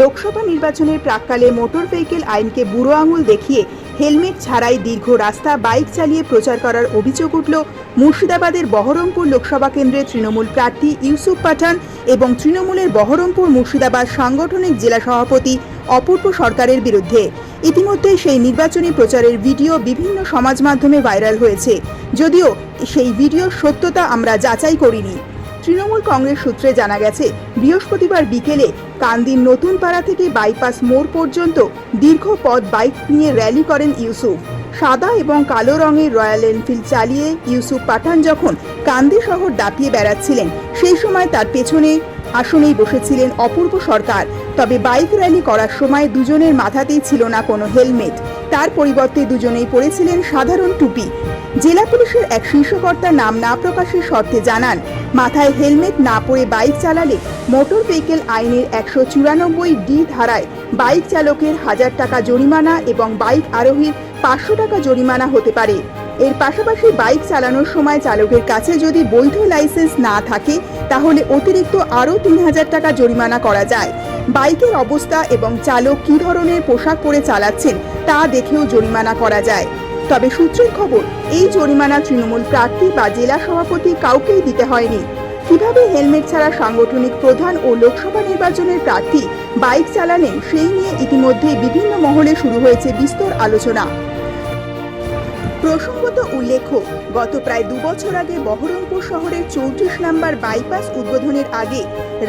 লোকসভা নির্বাচনের প্রাককালে motor vehicle আইনকে বুড়ো আঙুল দেখিয়ে হেলমেট ছাড়াই দীর্ঘ রাস্তা বাইক চালিয়ে প্রচার করার অভিযোগ উঠল মুর্শিদাবাদের বহরমপুর লোকসভা কেন্দ্রের তৃণমূল প্রার্থী ইউসুফ পাঠান এবং তৃণমূলের বহরমপুর মুর্শিদাবাদ সাংগঠনিক জেলা সভাপতি অপূর্ব সরকারের বিরুদ্ধে। ইতিমধ্যে সেই নির্বাচনী প্রচারের ভিডিও বিভিন্ন সমাজ মাধ্যমে ভাইরাল হয়েছে। যদিও সেই ভিডিওর সত্যতা আমরা যাচাই করিনি। তৃণমূল কংগ্রেস সূত্রে জানা গেছে, বৃহস্পতিবার বিকেলে কান্দির নতুন পাড়া থেকে বাইপাস মোড় পর্যন্ত দীর্ঘ পথ বাইক নিয়ে র্যালি করেন ইউসুফ। সাদা এবং কালো রঙের রয়্যাল এনফিল্ড চালিয়ে ইউসুফ পাঠান যখন কান্দি শহর দাপিয়ে বেড়াচ্ছিলেন, সেই সময় তার পেছনে আসনেই বসেছিলেন অপূর্ব সরকার। তবে বাইক র্যালি করার সময় দুজনের মাথাতেই ছিল না কোনো হেলমেট। তার পরিবর্তে দুজনেই পরেছিলেন সাধারণ টুপি। জেলা পুলিশের এক শীর্ষকর্তা নাম না প্রকাশের শর্তে জানান, মাথায় হেলমেট না পরে বাইক চালালে মোটর ভেহিকেল আইনের একশো চুরানব্বই ডি ধারায় বাইক চালকের হাজার টাকা জরিমানা এবং বাইক আরোহীর পাঁচশো টাকা জরিমানা হতে পারে। এর পাশাপাশি বাইক চালানোর সময় চালকের কাছে যদি বৈধ লাইসেন্স না থাকে, তাহলে অতিরিক্ত আরও তিন হাজার টাকা জরিমানা করা যায়। বাইকের অবস্থা এবং চালক কী ধরনের পোশাক পরে চালাচ্ছেন তা দেখেও জরিমানা করা যায়। তবে সূত্রের খবর, এই জরিমানা তৃণমূল প্রার্থী বা জেলা সভাপতি কাউকেই দিতে হয়নি। কীভাবে হেলমেট ছাড়া সাংগঠনিক প্রধান ও লোকসভা নির্বাচনের প্রার্থী বাইক চালালেন সেই নিয়ে ইতিমধ্যেই বিভিন্ন মহলে শুরু হয়েছে বিস্তর আলোচনা। প্রসঙ্গত উল্লেখ্য, গত প্রায় দুবছর আগে বহরমপুর শহরের চৌত্রিশ নম্বর বাইপাস উদ্বোধনের আগে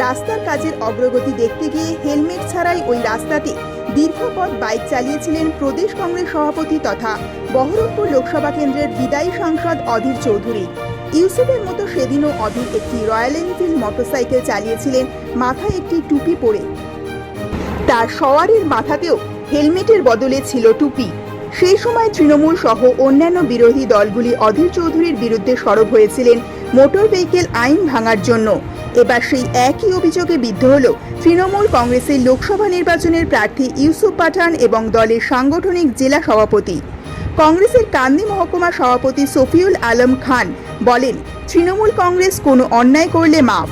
রাস্তার কাজের অগ্রগতি দেখতে গিয়ে হেলমেট ছাড়াই ওই রাস্তাতে দীর্ঘ পথ বাইক চালিয়েছিলেন প্রদেশ কংগ্রেস সভাপতি তথা বহরমপুর লোকসভা কেন্দ্রের বিদায়ী সাংসদ অধীর চৌধুরী। ইউসুফের মতো সেদিনও অধীর একটি রয়্যাল এনফিল্ড মোটরসাইকেল চালিয়েছিলেন মাথায় একটি টুপি পরে। তার সওয়ারির মাথাতেও হেলমেটের বদলে ছিল টুপি। সেই সময় তৃণমূল সহ অন্যান্য বিরোধী দলগুলি অধীর চৌধুরীর বিরুদ্ধে সরব হয়েছিলেন মোটর ভেহিকেল আইন ভাঙার জন্য। এবার সেই একই অভিযোগে বিদ্ধ হল তৃণমূল কংগ্রেসের লোকসভা নির্বাচনের প্রার্থী ইউসুফ পাঠান এবং দলের সাংগঠনিক জেলা সভাপতি। কংগ্রেসের কান্দি মহকুমা সভাপতি সফিউল আলম খান বলেন, তৃণমূল কংগ্রেস কোনো অন্যায় করলে মাফ।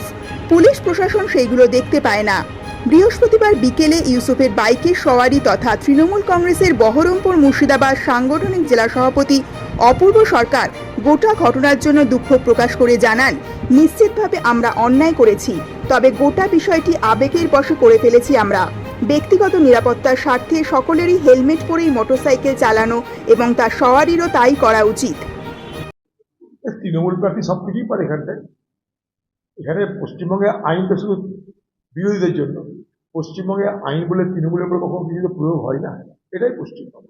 পুলিশ প্রশাসন সেইগুলো দেখতে পায় না। বৃহস্পতিবার বিকেলে ইউসুফের বাইকের সওয়ারি তথা তৃণমূল কংগ্রেসের বহরমপুর মুর্শিদাবাদ সাংগঠনিক জেলা সভাপতি অপূর্ব সরকার গোটা ঘটনার জন্য দুঃখ প্রকাশ করে জানান, নিশ্চিতভাবে আমরা অন্যায় করেছি, তবে গোটা বিষয়টি আবেগের বশে করে ফেলেছি আমরা। ব্যক্তিগত নিরাপত্তার স্বার্থে সকলেরই হেলমেট পরেই মোটরসাইকেল চালানো এবং তার সওয়ারিরও তাই করা উচিত। তৃণমূল প্রার্থী সব কিছুই পারে এখানটায়। এখানে পশ্চিমবঙ্গে আইন তো শুধু বিরোধীদের জন্য। পশ্চিমবঙ্গে আইন বলে তৃণমূলের উপরে কখনো কিছু প্রয়োগ হয় না। এটাই পশ্চিমবঙ্গ।